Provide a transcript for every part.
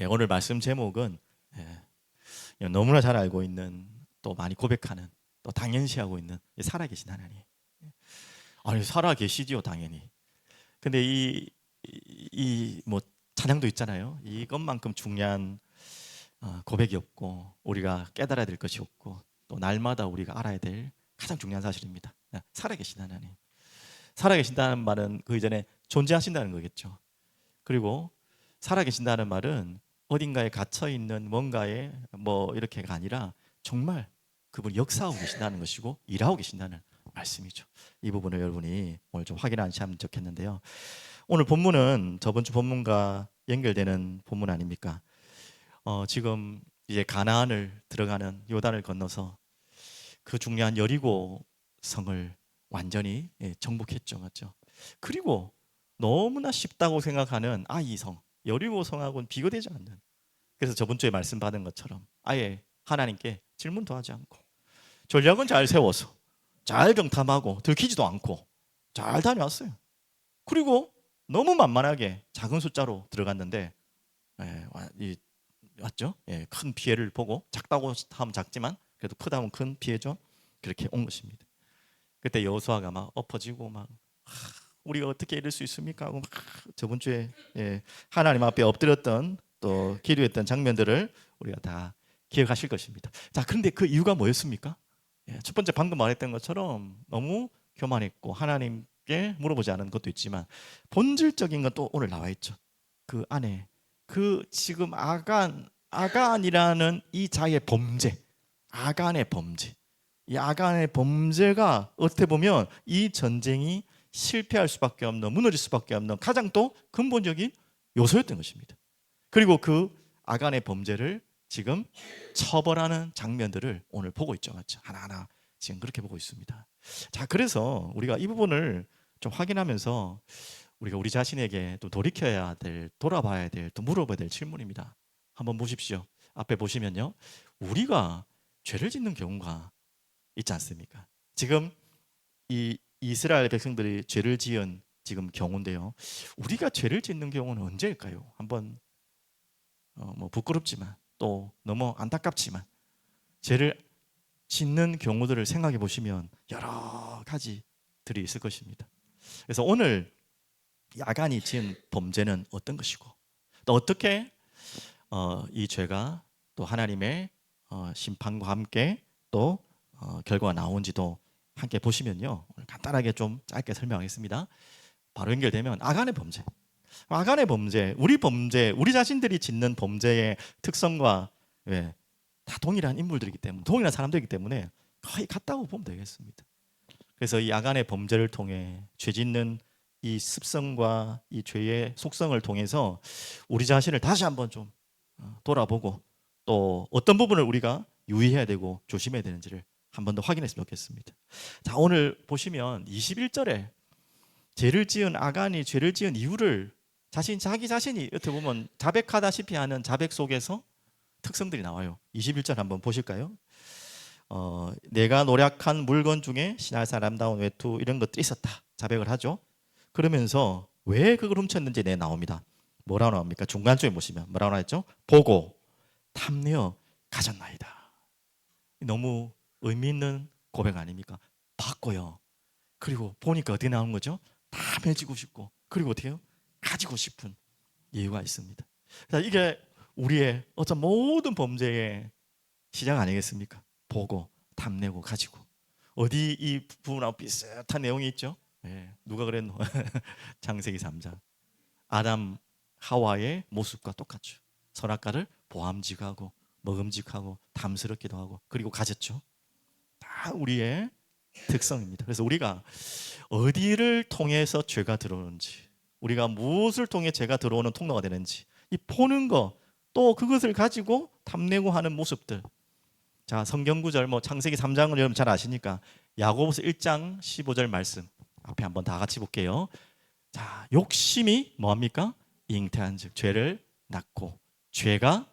예, 오늘 말씀 제목은 예, 너무나 잘 알고 있는 또 많이 고백하는 또 당연시하고 있는 이 살아계신 하나님. 아니 살아계시지요 당연히. 근데 이 이 뭐 찬양도 있잖아요. 이것만큼 중요한 어, 고백이 없고 우리가 깨달아야 될 것이 없고 또 날마다 우리가 알아야 될 가장 중요한 사실입니다. 예, 살아계신 하나님. 살아계신다는 말은 그 이전에 존재하신다는 거겠죠. 그리고 살아계신다는 말은 어딘가에 갇혀 있는 뭔가에 뭐 이렇게가 아니라 정말 그분 역사하고 계신다는 것이고 일하고 계신다는 말씀이죠. 이 부분을 여러분이 오늘 좀 확인하시면 좋겠는데요. 오늘 본문은 저번 주 본문과 연결되는 본문 아닙니까? 어, 지금 이제 가나안을 들어가는 요단을 건너서 그 중요한 여리고 성을 완전히 예, 정복했죠, 맞죠? 그리고 너무나 쉽다고 생각하는 아이 성 여리고 성하고는 비교되지 않는 그래서 저번 주에 말씀 받은 것처럼 아예 하나님께 질문도 하지 않고 전략은 잘 세워서 잘 정탐하고 들키지도 않고 잘 다녀왔어요. 그리고 너무 만만하게 작은 숫자로 들어갔는데 예, 와- 이, 왔죠? 예, 큰 피해를 보고 작다고 하면 작지만 그래도 크다면 큰 피해죠. 그렇게 온 것입니다. 그때 여호수아가 막 엎어지고 막 하, 우리가 어떻게 이럴 수 있습니까? 하고 막 저번 주에 예, 하나님 앞에 엎드렸던 또 기도했던 장면들을 우리가 다 기억하실 것입니다. 자, 그런데 그 이유가 뭐였습니까? 예, 첫 번째 방금 말했던 것처럼 너무 교만했고 하나님께 물어보지 않은 것도 있지만 본질적인 건 또 오늘 나와 있죠. 그 안에 그 지금 아간 아간이라는 이 자의 범죄, 아간의 범죄, 이 아간의 범죄가 어떻게 보면 이 전쟁이 실패할 수밖에 없는 무너질 수밖에 없는 가장 또 근본적인 요소였던 것입니다. 그리고 그 아간의 범죄를 지금 처벌하는 장면들을 오늘 보고 있죠, 맞죠? 하나하나 지금 그렇게 보고 있습니다. 자, 그래서 우리가 이 부분을 좀 확인하면서 우리가 우리 자신에게 또 돌이켜야 될, 돌아봐야 될, 또 물어봐야 될 질문입니다. 한번 보십시오. 앞에 보시면요, 우리가 죄를 짓는 경우가 있지 않습니까? 지금 이 이스라엘 백성들이 죄를 지은 지금 경우인데요. 우리가 죄를 짓는 경우는 언제일까요? 한번 어, 뭐 부끄럽지만 또 너무 안타깝지만 죄를 짓는 경우들을 생각해 보시면 여러 가지들이 있을 것입니다. 그래서 오늘 야간이 지은 범죄는 어떤 것이고 또 어떻게 어, 이 죄가 또 하나님의 어, 심판과 함께 또 어, 결과가 나온지도 함께 보시면요 간단하게 좀 짧게 설명하겠습니다. 바로 연결되면 아간의 범죄. 아간의 범죄, 우리 범죄, 우리 자신들이 짓는 범죄의 특성과 예, 다 동일한 인물들이기 때문에 동일한 사람들이기 때문에 거의 같다고 보면 되겠습니다. 그래서 이 아간의 범죄를 통해 죄 짓는 이 습성과 이 죄의 속성을 통해서 우리 자신을 다시 한번 좀 어, 돌아보고 또 어떤 부분을 우리가 유의해야 되고 조심해야 되는지를 한 번 더 확인했으면 좋겠습니다. 자, 오늘 보시면 21절에 죄를 지은 아간이 죄를 지은 이유를 자신 자기 자신이 어떻게 보면 자백하다시피 하는 자백 속에서 특성들이 나와요. 21절 한번 보실까요? 어, 내가 노력한 물건 중에 신할 사람다운 외투 이런 것들이 있었다. 자백을 하죠. 그러면서 왜 그걸 훔쳤는지 내 나옵니다. 뭐라고 나옵니까? 중간쯤에 보시면 뭐라고 나왔죠? 보고 탐내어 가졌나이다. 너무 의미 있는 고백 아닙니까? 봤고요. 그리고 보니까 어떻게 나온 거죠? 탐해지고 싶고 그리고 해요? 가지고 싶은 이유가 있습니다. 자, 이게 우리의 어떤 모든 범죄의 시작 아니겠습니까? 보고 탐내고 가지고 어디 이 부분하고 비슷한 내용이 있죠? 예, 누가 그랬노? 창세기 3장 아담 하와의 모습과 똑같죠. 선악과를 보암직하고 먹음직하고 담스럽기도 하고 그리고 가졌죠. 다 우리의 특성입니다. 그래서 우리가 어디를 통해서 죄가 들어오는지 우리가 무엇을 통해 죄가 들어오는 통로가 되는지 이 보는 거 또 그것을 가지고 탐내고 하는 모습들. 자 성경 구절 뭐 창세기 3장을 여러분 잘 아시니까 야고보서 1장 15절 말씀 앞에 한번 다 같이 볼게요. 자 욕심이 뭐 합니까? 잉태한즉 죄를 낳고 죄가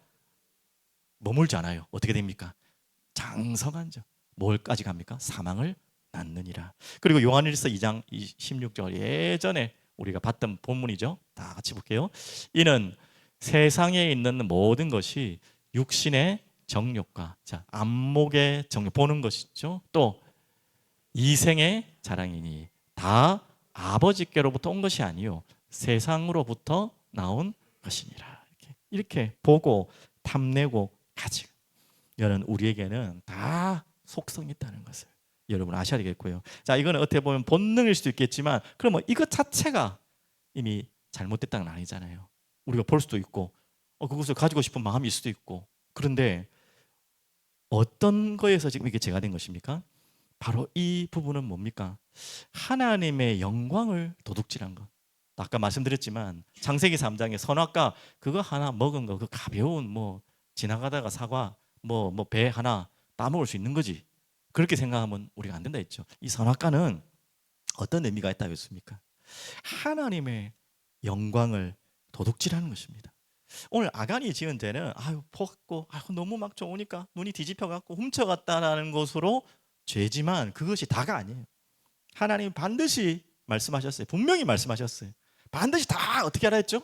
머물지 않아요. 어떻게 됩니까? 장성한즉 뭘까지 갑니까? 사망을 낳느니라. 그리고 요한일서 2장 16절 예전에 우리가 봤던 본문이죠. 다 같이 볼게요. 이는 세상에 있는 모든 것이 육신의 정욕과 자 안목의 정욕 보는 것이죠. 또 이생의 자랑이니 다 아버지께로부터 온 것이 아니요 세상으로부터 나온 것이니라. 이렇게, 이렇게 보고 탐내고 가지고 이는 우리에게는 다 속성이 있다는 것을 여러분 아셔야 되겠고요. 자, 이거는 어떻게 보면 본능일 수도 있겠지만 그러면 이것 자체가 이미 잘못됐다는 건 아니잖아요. 우리가 볼 수도 있고 어, 그것을 가지고 싶은 마음일 수도 있고 그런데 어떤 거에서 지금 이게 제가 된 것입니까? 바로 이 부분은 뭡니까? 하나님의 영광을 도둑질한 것. 아까 말씀드렸지만 창세기 3장에 선악과 그거 하나 먹은 거 그 가벼운 뭐 지나가다가 사과 뭐 뭐 배 하나 따먹을 수 있는 거지. 그렇게 생각하면 우리가 안 된다 했죠. 이 선악과는 어떤 의미가 있다고 했습니까? 하나님의 영광을 도둑질하는 것입니다. 오늘 아간이 지은 죄는 아유 퍼갖고 아유 너무 막 좋으니까 눈이 뒤집혀 갖고 훔쳐갔다라는 것으로 죄지만 그것이 다가 아니에요. 하나님 반드시 말씀하셨어요. 분명히 말씀하셨어요. 반드시 다 어떻게 하라 했죠?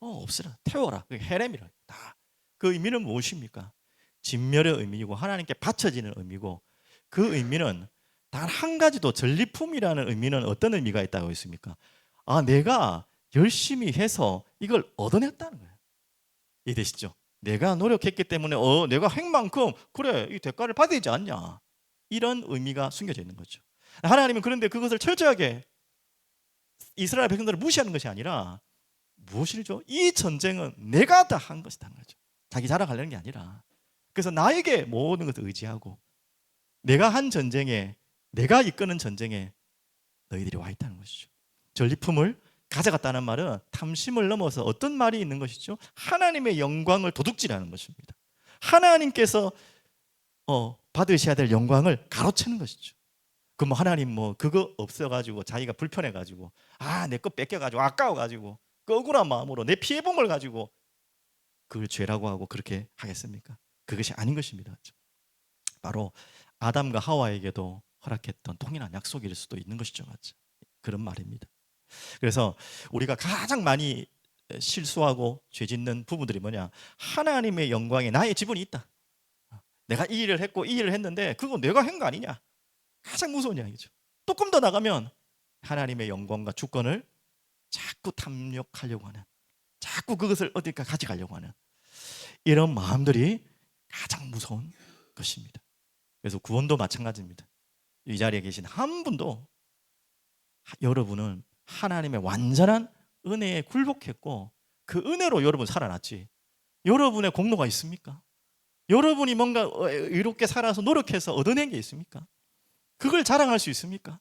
어 없으라 태워라. 그 헤렘이라 다. 그 의미는 무엇입니까? 진멸의 의미이고 하나님께 바쳐지는 의미고 그 의미는 단 한 가지도 전리품이라는 의미는 어떤 의미가 있다고 했습니까? 아 내가 열심히 해서 이걸 얻어냈다는 거예요. 이해되시죠? 내가 노력했기 때문에 어 내가 행만큼 그래 이 대가를 받아야 되지 않냐 이런 의미가 숨겨져 있는 거죠. 하나님은 그런데 그것을 철저하게 이스라엘 백성들을 무시하는 것이 아니라 무엇이죠? 이 전쟁은 내가 다 한 것이라는 거죠. 자기 자랑하려는 게 아니라 그래서 나에게 모든 것을 의지하고 내가 한 전쟁에 내가 이끄는 전쟁에 너희들이 와 있다는 것이죠. 전리품을 가져갔다는 말은 탐심을 넘어서 어떤 말이 있는 것이죠? 하나님의 영광을 도둑질하는 것입니다. 하나님께서 어, 받으셔야 될 영광을 가로채는 것이죠. 그럼 하나님 뭐 그거 없어가지고 자기가 불편해가지고 아 내 거 뺏겨가지고 아까워가지고 그 억울한 마음으로 내 피해 본 걸 가지고 그걸 죄라고 하고 그렇게 하겠습니까? 그것이 아닌 것입니다. 바로 아담과 하와에게도 허락했던 동일한 약속일 수도 있는 것이죠, 맞죠? 그런 말입니다. 그래서 우리가 가장 많이 실수하고 죄 짓는 부분들이 뭐냐? 하나님의 영광에 나의 지분이 있다. 내가 이 일을 했고 이 일을 했는데 그거 내가 한 거 아니냐? 가장 무서운 이야기죠. 조금 더 나가면 하나님의 영광과 주권을 자꾸 탐욕하려고 하는, 자꾸 그것을 어딜까 가져가려고 하는 이런 마음들이 가장 무서운 것입니다. 그래서 구원도 마찬가지입니다. 이 자리에 계신 한 분도 여러분은 하나님의 완전한 은혜에 굴복했고 그 은혜로 여러분 살아났지. 여러분의 공로가 있습니까? 여러분이 뭔가 의롭게 살아서 노력해서 얻어낸 게 있습니까? 그걸 자랑할 수 있습니까?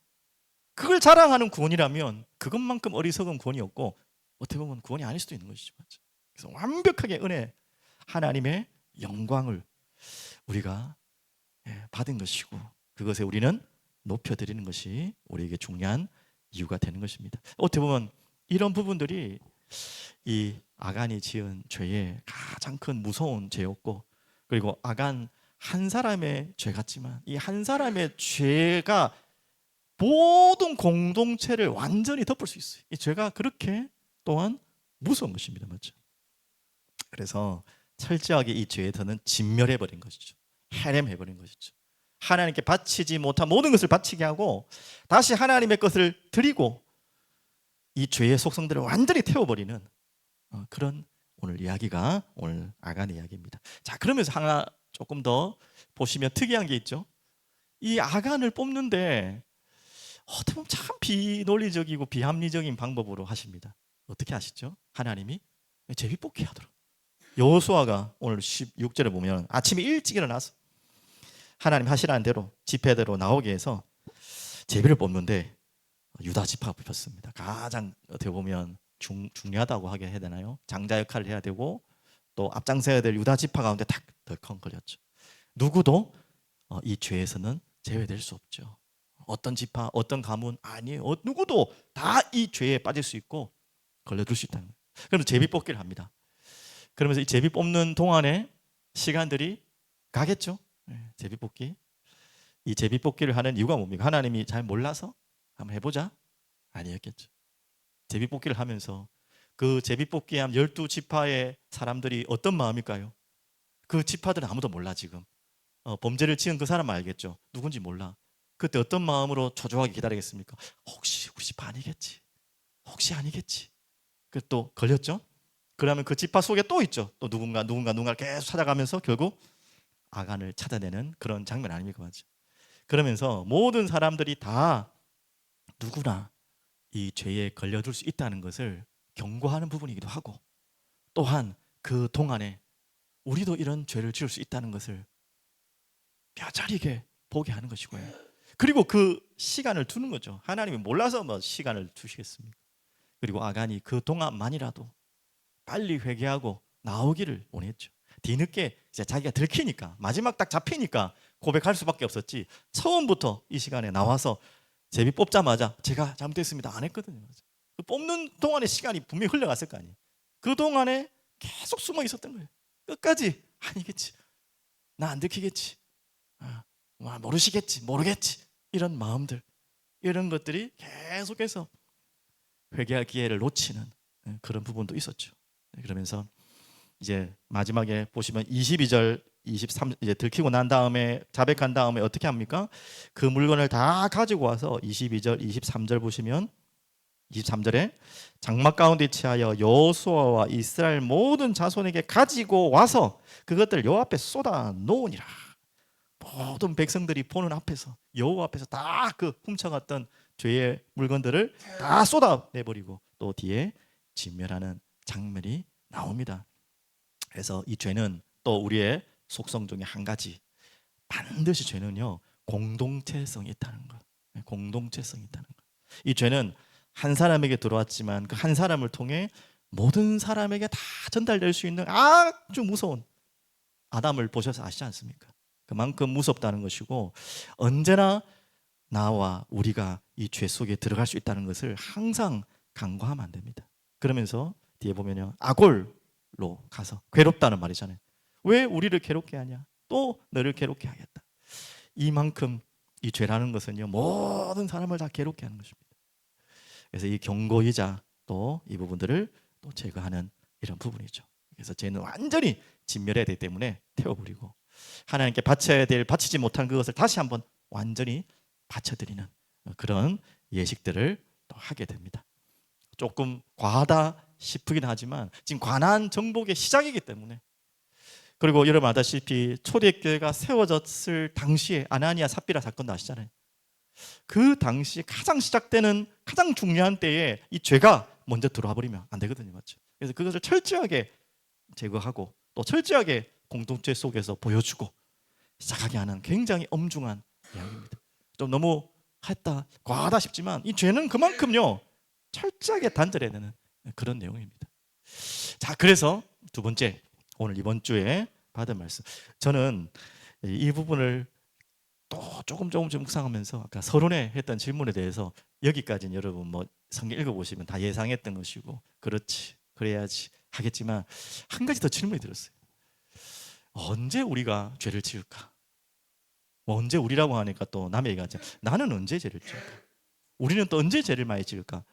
그걸 자랑하는 구원이라면 그것만큼 어리석은 구원이 없고 어떻게 보면 구원이 아닐 수도 있는 것이죠. 그래서 완벽하게 은혜 하나님의 영광을 우리가 예, 받은 것이고 그것에 우리는 높여드리는 것이 우리에게 중요한 이유가 되는 것입니다. 어떻게 보면 이런 부분들이 이 아간이 지은 죄의 가장 큰 무서운 죄였고 그리고 아간 한 사람의 죄 같지만 이 한 사람의 죄가 모든 공동체를 완전히 덮을 수 있어요. 이 죄가 그렇게 또한 무서운 것입니다. 맞죠? 그래서 철저하게 이 죄에서는 진멸해 버린 것이죠. 해렘해 버린 것이죠. 하나님께 바치지 못한 모든 것을 바치게 하고 다시 하나님의 것을 드리고 이 죄의 속성들을 완전히 태워버리는 어, 그런 오늘 이야기가 오늘 아간의 이야기입니다. 자 그러면서 하나 조금 더 보시면 특이한 게 있죠. 이 아간을 뽑는데 어떻게 보면 참 비논리적이고 비합리적인 방법으로 하십니다. 어떻게 하시죠? 하나님이 제비 뽑기 하도록. 여호수아가 오늘 16절에 보면 아침에 일찍 일어나서 하나님 하시라는 대로 집회대로 나오게 해서 제비를 뽑는데 유다 지파가 뽑혔습니다. 가장 어떻게 보면 중, 중요하다고 하게 해야 되나요? 장자 역할을 해야 되고 또 앞장서야 될 유다 지파 가운데 탁 덜컹 걸렸죠. 누구도 어, 이 죄에서는 제외될 수 없죠. 어떤 지파, 어떤 가문 아니에요. 어, 누구도 다 이 죄에 빠질 수 있고 걸려들 수 있다는 거예요. 그래서 제비 뽑기를 합니다. 그러면서 이 제비 뽑는 동안에 시간들이 가겠죠. 네, 제비 뽑기. 이 제비 뽑기를 하는 이유가 뭡니까? 하나님이 잘 몰라서 한번 해보자? 아니었겠죠. 제비 뽑기를 하면서 그 제비 뽑기함 열두 지파의 사람들이 어떤 마음일까요? 그 지파들은 아무도 몰라 지금. 어, 범죄를 지은 그 사람 알겠죠. 누군지 몰라. 그때 어떤 마음으로 초조하게 기다리겠습니까? 혹시 집 아니겠지? 혹시 아니겠지? 그 또 걸렸죠? 그러면 그 지파 속에 또 있죠. 또 누군가 누군가 누군가 계속 찾아가면서 결국 아간을 찾아내는 그런 장면 아닙니까, 맞죠? 그러면서 모든 사람들이 다 누구나 이 죄에 걸려들 수 있다는 것을 경고하는 부분이기도 하고 또한 그 동안에 우리도 이런 죄를 지을 수 있다는 것을 뼈저리게 보게 하는 것이고요. 그리고 그 시간을 두는 거죠. 하나님이 몰라서 뭐 시간을 두시겠습니까? 그리고 아간이 그 동안만이라도 빨리 회개하고 나오기를 원했죠. 뒤늦게 이제 자기가 들키니까 마지막 딱 잡히니까 고백할 수밖에 없었지. 처음부터 이 시간에 나와서 제비 뽑자마자 제가 잘못했습니다 안 했거든요. 그 뽑는 동안의 시간이 분명히 흘러갔을 거 아니에요. 그 동안에 계속 숨어 있었던 거예요. 끝까지 아니겠지. 나 안 들키겠지. 아, 뭐 모르시겠지. 모르겠지. 이런 마음들 이런 것들이 계속해서 회개할 기회를 놓치는 예, 그런 부분도 있었죠. 네, 그러면서 이제 마지막에 보시면 22절 23 이제 들키고 난 다음에 자백한 다음에 어떻게 합니까? 그 물건을 다 가지고 와서 22절 23절 보시면 23절에 장막 가운데 취하여 여호수아와 이스라엘 모든 자손에게 가지고 와서 그것들 여 앞에 쏟아 놓으니라. 모든 백성들이 보는 앞에서 여호와 앞에서 다 그 훔쳐갔던 죄의 물건들을 다 쏟아 내버리고 또 뒤에 진멸하는 장면이 나옵니다. 그래서 이 죄는 또 우리의 속성 중에 한 가지 반드시 죄는요 공동체성이 있다는 것. 네, 공동체성이 있다는 것. 이 죄는 한 사람에게 들어왔지만 그 한 사람을 통해 모든 사람에게 다 전달될 수 있는 아주 무서운 아담을 보셔서 아시지 않습니까? 그만큼 무섭다는 것이고 언제나 나와 우리가 이 죄 속에 들어갈 수 있다는 것을 항상 간과하면 안 됩니다. 그러면서 뒤에 보면요 아골로 가서 괴롭다는 말이잖아요. 왜 우리를 괴롭게 하냐? 또 너를 괴롭게 하겠다. 이만큼 이 죄라는 것은요 모든 사람을 다 괴롭게 하는 것입니다. 그래서 이 경고이자 또 이 부분들을 또 제거하는 이런 부분이죠. 그래서 죄는 완전히 진멸해야 되기 때문에 태워버리고 하나님께 바쳐야 될 바치지 못한 그것을 다시 한번 완전히 바쳐드리는 그런 예식들을 또 하게 됩니다. 조금 과하다 싶긴 하지만 지금 관한 정복의 시작이기 때문에 그리고 여러분 아다시피 초대교회가 세워졌을 당시에 아나니아 삽비라 사건도 아시잖아요. 그 당시 가장 시작되는 가장 중요한 때에 이 죄가 먼저 들어와 버리면 안 되거든요, 맞죠? 그래서 그것을 철저하게 제거하고 또 철저하게 공동체 속에서 보여주고 시작하게 하는 굉장히 엄중한 이야기입니다. 좀 너무 했다 과하다 싶지만 이 죄는 그만큼요 철저하게 단절해야 되는 그런 내용입니다. 자, 그래서 두 번째 오늘 이번 주에 받은 말씀 저는 이 부분을 또 조금 조금씩 묵상하면서 아까 서론에 했던 질문에 대해서 여기까지는 여러분 뭐 성경 읽어보시면 다 예상했던 것이고 그렇지 그래야지 하겠지만 한 가지 더 질문이 들었어요. 언제 우리가 죄를 지을까? 뭐 언제 우리라고 하니까 또 남의 얘기하죠. 나는 언제 죄를 지을까? 우리는 또 언제 죄를 많이 지을까?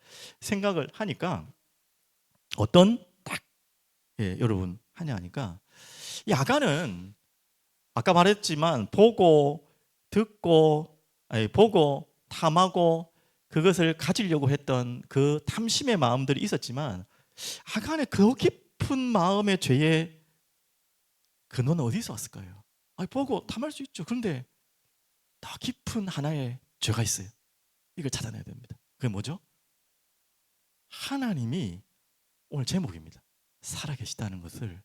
생각을 하니까 어떤 딱 예, 여러분 하냐 하니까 야간은 아까 말했지만 보고 듣고 아니, 보고 탐하고 그것을 가지려고 했던 그 탐심의 마음들이 있었지만 아간의 그 깊은 마음의 죄의 근원은 어디서 왔을까요? 아니, 보고 탐할 수 있죠. 그런데 더 깊은 하나의 죄가 있어요. 이걸 찾아내야 됩니다. 그게 뭐죠? 하나님이 오늘 제목입니다. 살아계시다는 것을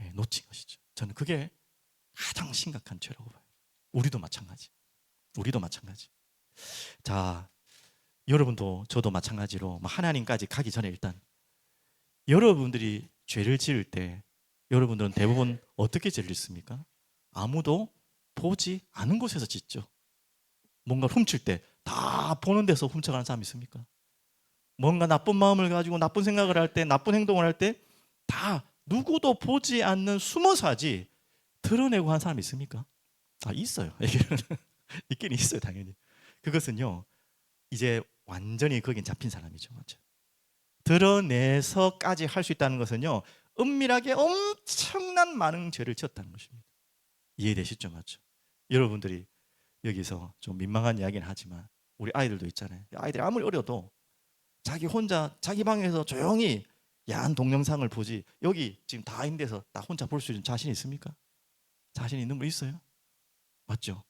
예, 놓친 것이죠. 저는 그게 가장 심각한 죄라고 봐요. 우리도 마찬가지. 우리도 마찬가지. 자, 여러분도 저도 마찬가지로 뭐 하나님까지 가기 전에 일단 여러분들이 죄를 지을 때 여러분들은 대부분 어떻게 죄를 짓습니까? 아무도 보지 않은 곳에서 짓죠. 뭔가 훔칠 때 다 보는 데서 훔쳐가는 사람 있습니까? 뭔가 나쁜 마음을 가지고 나쁜 생각을 할 때, 나쁜 행동을 할 때 다 누구도 보지 않는 숨어서 하지 드러내고 한 사람 있습니까? 아 있어요. 있긴 있어요, 당연히. 그것은요 이제 완전히 거긴 잡힌 사람이죠, 맞죠? 드러내서까지 할 수 있다는 것은요 은밀하게 엄청난 많은 죄를 지었다는 것입니다. 이해되시죠, 맞죠? 여러분들이 여기서 좀 민망한 이야기는 하지만 우리 아이들도 있잖아요. 아이들이 아무리 어려도 자기 혼자 자기 방에서 조용히 야한 동영상을 보지 여기 지금 다 있는 데서 나 혼자 볼 수 있는 자신 있습니까? 자신 있는 분 있어요? 맞죠?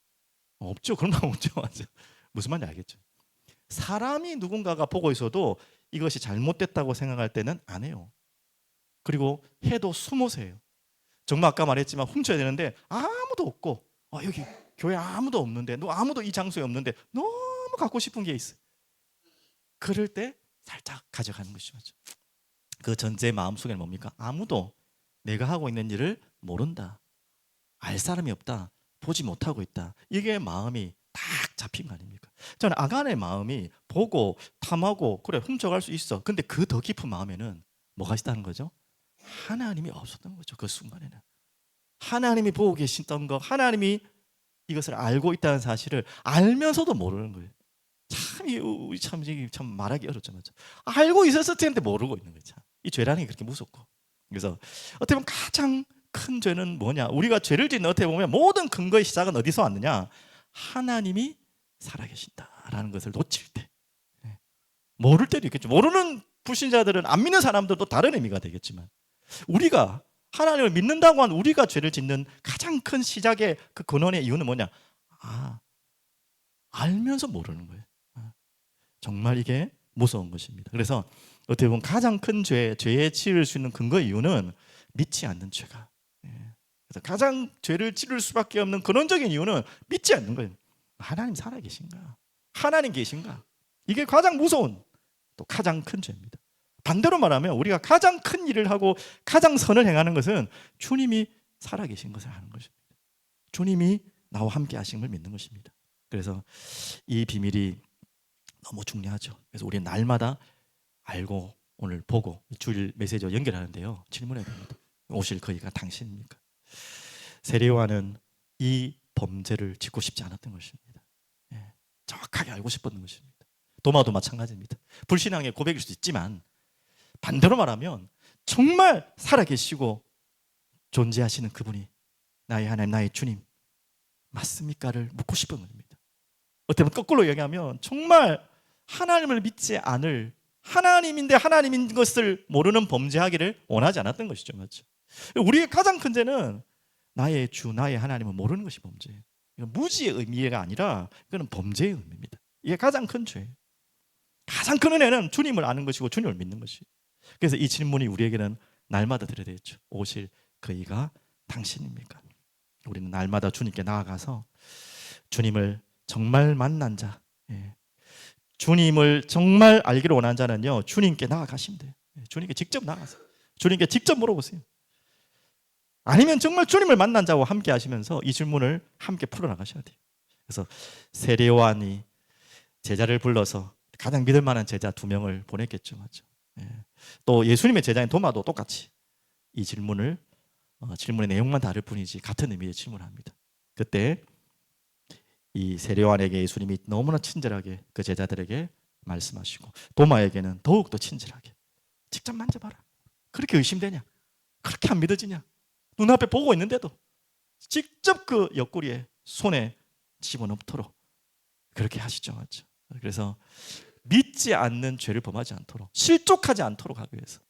없죠. 그런 거 없죠. 맞죠? 무슨 말인지 알겠죠? 사람이 누군가가 보고 있어도 이것이 잘못됐다고 생각할 때는 안 해요. 그리고 해도 숨어서 해요. 정말 아까 말했지만 훔쳐야 되는데 아무도 없고 아, 여기 교회 아무도 없는데 너 아무도 이 장소에 없는데 너무 갖고 싶은 게 있어. 그럴 때 살짝 가져가는 것이 맞죠. 그 전제의 마음속에는 뭡니까? 아무도 내가 하고 있는 일을 모른다. 알 사람이 없다. 보지 못하고 있다. 이게 마음이 딱 잡힌 거 아닙니까? 저는 아간의 마음이 보고 탐하고 그래 훔쳐갈 수 있어. 근데 그 더 깊은 마음에는 뭐가 있다는 거죠? 하나님이 없었던 거죠. 그 순간에는 하나님이 보고 계시던 거, 하나님이 이것을 알고 있다는 사실을 알면서도 모르는 거예요. 참, 이, 우- 참, 참 말하기 어렵죠, 맞죠? 알고 있었을 텐데 모르고 있는 거죠. 이 죄라는 게 그렇게 무섭고. 그래서 어떻게 보면 가장 큰 죄는 뭐냐? 우리가 죄를 짓는 어떻게 보면 모든 근거의 시작은 어디서 왔느냐? 하나님이 살아계신다라는 것을 놓칠 때. 예. 모를 때도 있겠죠. 모르는 불신자들은 안 믿는 사람들도 다른 의미가 되겠지만 우리가 하나님을 믿는다고 한 우리가 죄를 짓는 가장 큰 시작의 그 근원의 이유는 뭐냐? 아, 알면서 모르는 거예요. 아, 정말 이게 무서운 것입니다. 그래서 어떻게 보면 가장 큰 죄, 죄에 치를 수 있는 근거 이유는 믿지 않는 죄가. 예. 그래서 가장 죄를 치를 수밖에 없는 근원적인 이유는 믿지 않는 거예요. 하나님 살아 계신가? 하나님 계신가? 이게 가장 무서운 또 가장 큰 죄입니다. 반대로 말하면 우리가 가장 큰 일을 하고 가장 선을 행하는 것은 주님이 살아 계신 것을 하는 것입니다. 주님이 나와 함께 걸 믿는 것입니다. 그래서 이 비밀이 너무 중요하죠. 그래서 우리는 날마다 알고 오늘 보고 주일 메시지와 연결하는데요. 질문해야 됩니다. 오실 거기가 당신입니까? 세례요한은 이 범죄를 짓고 싶지 않았던 것입니다. 예, 정확하게 알고 싶었던 것입니다. 도마도 마찬가지입니다. 불신앙의 고백일 수도 있지만 반대로 말하면 정말 살아계시고 존재하시는 그분이 나의 하나님, 나의 주님 맞습니까를 묻고 싶은 겁니다. 어떻게 보면 거꾸로 얘기하면 정말 하나님을 믿지 않을 하나님인데 하나님인 것을 모르는 범죄하기를 원하지 않았던 것이죠, 맞죠? 우리의 가장 큰 죄는 나의 주, 나의 하나님을 모르는 것이 범죄예요. 무지의 의미가 아니라 이거는 범죄의 의미입니다. 이게 가장 큰 죄예요. 가장 큰 은혜는 주님을 아는 것이고 주님을 믿는 것이. 그래서 이 질문이 우리에게는 날마다 드려야 되겠죠. 오실 그이가 당신입니까? 우리는 날마다 주님께 나아가서 주님을 정말 만난 자, 예. 주님을 정말 알기를 원하는 자는요, 주님께 나아가시면 돼요. 예, 주님께 직접 나가서 주님께 직접 물어보세요. 아니면 정말 주님을 만난 자와 함께 하시면서 이 질문을 함께 풀어나가셔야 돼요. 그래서 세례요한이 제자를 불러서 가장 믿을 만한 제자 두 명을 보냈겠죠, 맞죠? 예. 또 예수님의 제자인 도마도 똑같이 이 질문을 어, 질문의 내용만 다를 뿐이지 같은 의미의 질문합니다. 그때 이 세례요한에게 예수님이 너무나 친절하게 그 제자들에게 말씀하시고 도마에게는 더욱 더 친절하게 직접 만져봐라. 그렇게 의심되냐? 그렇게 안 믿어지냐? 눈앞에 보고 있는데도 직접 그 옆구리에 손에 집어넣도록 그렇게 하시죠, 맞죠? 그래서 믿지 않는 죄를 범하지 않도록 실족하지 않도록 하기 위해서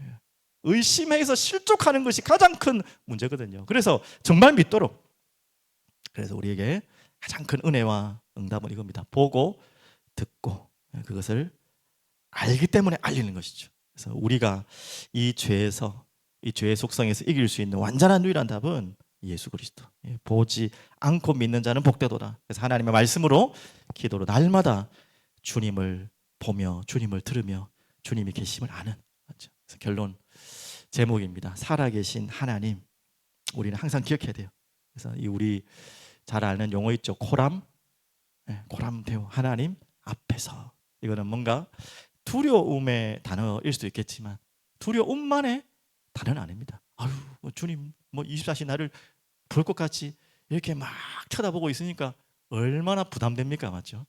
예. 의심해서 실족하는 것이 가장 큰 문제거든요. 그래서 정말 믿도록 그래서 우리에게 가장 큰 은혜와 응답은 이겁니다. 보고 듣고 예, 그것을 알기 때문에 알리는 것이죠. 그래서 우리가 이 죄에서 이 죄의 속성에서 이길 수 있는 완전한 유일한 답은 예수 그리스도. 예, 보지 않고 믿는 자는 복되도다. 그래서 하나님의 말씀으로 기도로 날마다 주님을 보며 주님을 들으며 주님이 계심을 아는. 맞죠? 그래서 결론 제목입니다. 살아계신 하나님. 우리는 항상 기억해야 돼요. 그래서 이 우리 잘 아는 용어 있죠. 코람, 예, 코람 대우 하나님 앞에서 이거는 뭔가 두려움의 단어일 수도 있겠지만 두려움만의 단어는 아닙니다. 아유 뭐 주님 뭐 24시 나를 볼 것 같이 이렇게 막 쳐다보고 있으니까 얼마나 부담됩니까, 맞죠?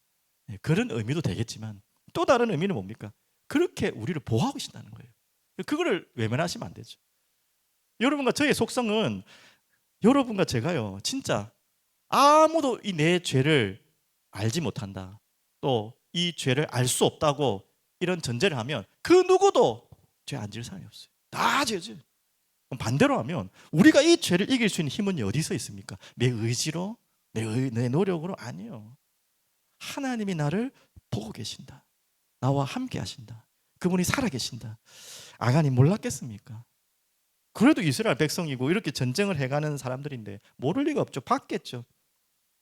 예, 그런 의미도 되겠지만 또 다른 의미는 뭡니까? 그렇게 우리를 보호하고 계신다는 거예요. 그거를 외면하시면 안 되죠. 여러분과 저의 속성은 여러분과 제가요, 진짜 아무도 이 내 죄를 알지 못한다. 또 이 죄를 알 수 없다고 이런 전제를 하면 그 누구도 죄 안 지을 사람이 없어요. 다 죄지. 반대로 하면 우리가 이 죄를 이길 수 있는 힘은 어디서 있습니까? 내 의지로, 내, 의, 내 노력으로 아니요. 하나님이 나를 보고 계신다. 나와 함께 하신다. 그분이 살아 계신다. 아간이 몰랐겠습니까? 그래도 이스라엘 백성이고 이렇게 전쟁을 해가는 사람들인데 모를 리가 없죠. 봤겠죠.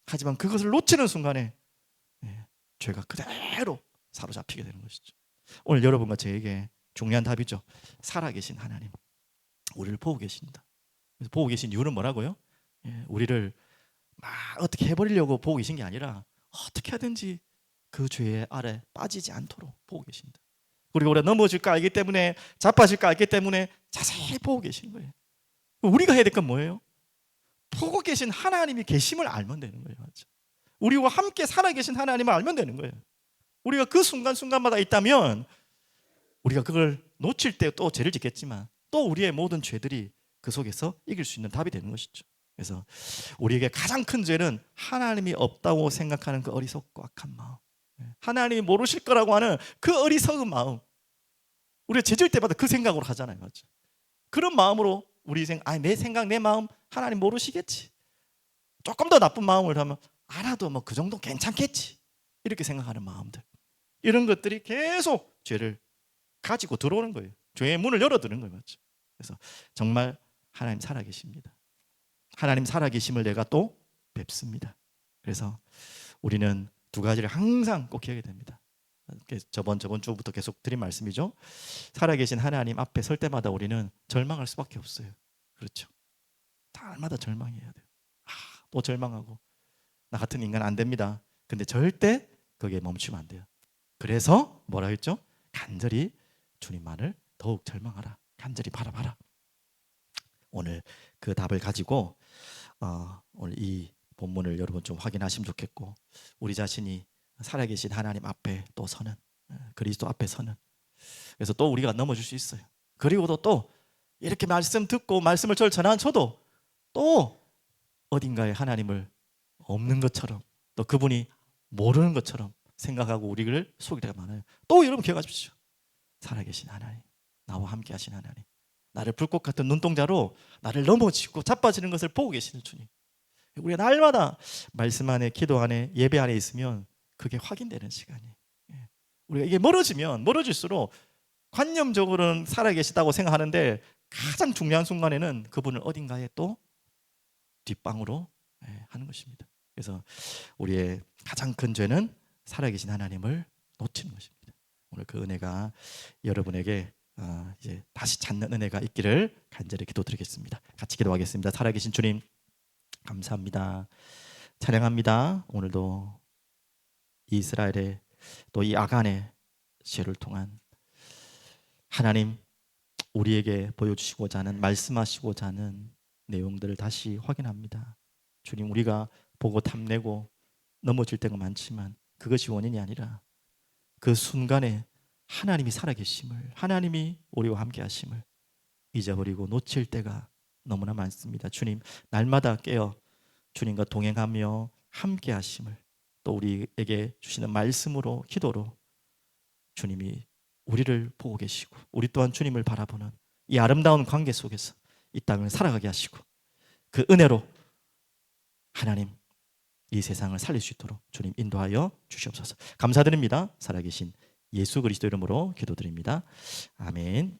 하지만 그것을 놓치는 순간에 예, 죄가 그대로 사로잡히게 되는 것이죠. 오늘 여러분과 저에게 중요한 답이죠. 살아계신 하나님, 우리를 보고 계신다. 그래서 보고 계신 이유는 뭐라고요? 예, 우리를 막 어떻게 해버리려고 보고 계신 게 아니라 어떻게 하든지 그 죄의 아래 빠지지 않도록 보고 계신다. 우리가 넘어질 거 알기 때문에 자빠질 거 알기 때문에 자세히 보고 계신 거예요. 우리가 해야 될 건 뭐예요? 보고 계신 하나님이 계심을 알면 되는 거예요. 맞죠? 우리와 함께 살아계신 하나님을 알면 되는 거예요. 우리가 그 순간순간마다 있다면 우리가 그걸 놓칠 때 또 죄를 짓겠지만 또 우리의 모든 죄들이 그 속에서 이길 수 있는 답이 되는 것이죠. 그래서 우리에게 가장 큰 죄는 하나님이 없다고 생각하는 그 어리석고 악한 마음. 하나님이 모르실 거라고 하는 그 어리석은 마음. 우리가 죄질 때마다 그 생각으로 하잖아요. 맞죠? 그런 마음으로 우리 생, 아, 내 생각, 내 마음 하나님 모르시겠지. 조금 더 나쁜 마음을 하면 알아도 뭐 그 정도 괜찮겠지. 이렇게 생각하는 마음들. 이런 것들이 계속 죄를 가지고 들어오는 거예요. 죄의 문을 열어두는 거예요. 맞죠? 그래서 정말 하나님 살아계십니다. 하나님 살아계심을 내가 또 뵙습니다. 그래서 우리는 두 가지를 항상 꼭 기억해야 됩니다. 저번 저번 주부터 계속 드린 말씀이죠. 살아계신 하나님 앞에 설 때마다 우리는 절망할 수밖에 없어요. 그렇죠. 날마다 절망해야 돼요. 아, 또 절망하고 나 같은 인간 안 됩니다. 근데 절대 거기에 멈추면 안 돼요. 그래서 뭐라 했죠? 간절히 주님만을 더욱 절망하라. 간절히 바라봐라. 오늘 그 답을 가지고 어, 오늘 이 본문을 여러분 좀 확인하시면 좋겠고 우리 자신이 살아계신 하나님 앞에 또 서는 어, 그리스도 앞에 서는 그래서 또 우리가 넘어질 수 있어요. 그리고도 또 이렇게 말씀 듣고 말씀을 절 전한 저도 또 어딘가에 하나님을 없는 것처럼 또 그분이 모르는 것처럼 생각하고 우리를 속일 때가 많아요. 또 여러분 기억하십시오. 살아계신 하나님, 나와 함께 하신 하나님, 나를 불꽃 같은 눈동자로 나를 넘어지고 자빠지는 것을 보고 계시는 주님. 우리가 날마다 말씀 안에, 기도 안에, 예배 안에 있으면 그게 확인되는 시간이에요. 예. 우리가 이게 멀어지면 멀어질수록 관념적으로는 살아계시다고 생각하는데 가장 중요한 순간에는 그분을 어딘가에 또 뒷방으로 예, 하는 것입니다. 그래서 우리의 가장 큰 죄는 살아계신 하나님을 놓치는 것입니다. 오늘 그 은혜가 여러분에게 어, 이제 다시 찾는 은혜가 있기를 간절히 기도드리겠습니다. 같이 기도하겠습니다. 살아계신 주님 감사합니다. 찬양합니다. 오늘도 이스라엘의 또 이 아간의 죄를 통한 하나님 우리에게 보여주시고자 하는 말씀하시고자 하는 내용들을 다시 확인합니다. 주님 우리가 보고 탐내고 넘어질 때가 많지만 그것이 원인이 아니라 그 순간에 하나님이 살아계심을 하나님이 우리와 함께 하심을 잊어버리고 놓칠 때가 너무나 많습니다. 주님 날마다 깨어 주님과 동행하며 함께 하심을 또 우리에게 주시는 말씀으로 기도로 주님이 우리를 보고 계시고 우리 또한 주님을 바라보는 이 아름다운 관계 속에서 이 땅을 살아가게 하시고 그 은혜로 하나님 이 세상을 살릴 수 있도록 주님 인도하여 주시옵소서. 감사드립니다. 살아계신 예수 그리스도 이름으로 기도드립니다. 아멘.